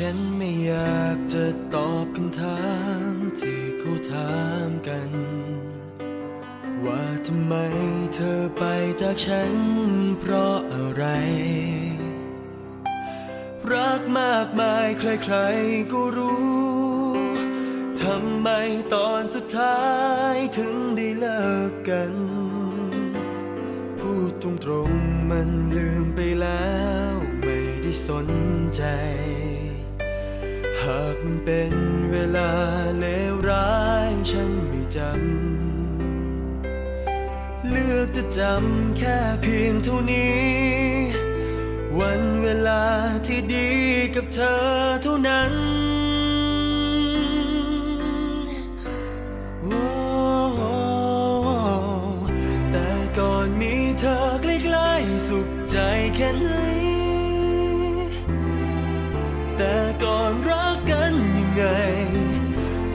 ฉันไม่อยากจะตอบคำถามที่เขาถามกัน ว่าทำไมเธอไปจากฉันเพราะอะไร รักมากมายใครๆก็รู้ทำไมตอนสุดท้ายถึงได้เลิกกัน พูดตรงๆมันลืมไปแล้ว ไม่ได้สนใจากมันเป็นเวลาเลวร้ายฉันไม่จำ เลือกจะจำแค่เพียงเท่านี้ วันเวลาที่ดีกับเธอเท่านั้นแต่ก่อนมีเธอใกล้ๆสุข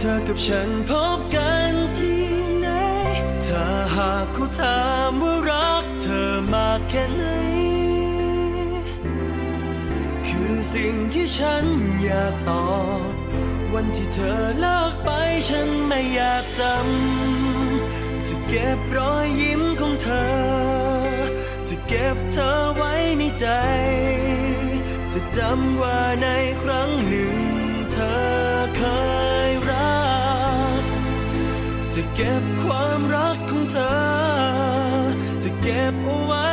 เธอกับฉันพบกันที่ไหน ถ้าหากเขาถามว่ารักเธอมากแค่ไหน คือสิ่งที่ฉันอยากตอบ วันที่เธอเลิกไปฉันไม่อยากจำ จะเก็บรอยยิ้มของเธอ จะเก็บเธอไว้ในใจ จะจำว่าในครั้งหนึ่ง เก็บความรักของเธอ จะเก็บเอาไว้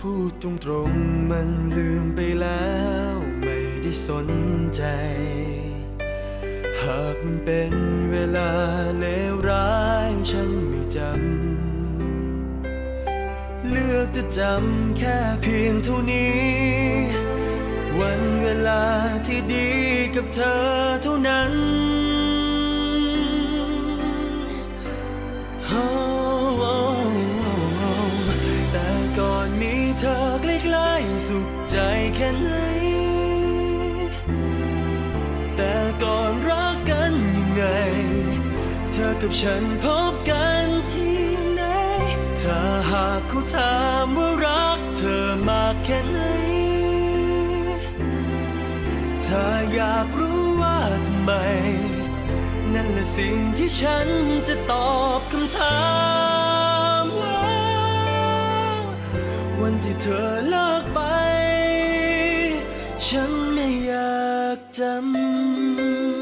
พูดตรงๆมันลืมไปแล้ว ไม่ได้สนใจ หากมันเป็นเวลาเลวร้ายฉันไม่จำ เลือกจะจำแค่เพียงเท่านี้ วันเวลาที่ดีกับเธอเท่านั้นโสุขใจแค่ไหน แต่ก่อนรักกันยังไง เธอกับฉันพบกันที่ไหน ถ้าหากเขาถามว่ารักเธอมากแค่ไหน ถ้าอยากรู้ว่าทำไม นั่นแหละสิ่งที่ฉันจะตอบคำถามว่าวันที่เธอเลิ ฉันไม่อยากจำ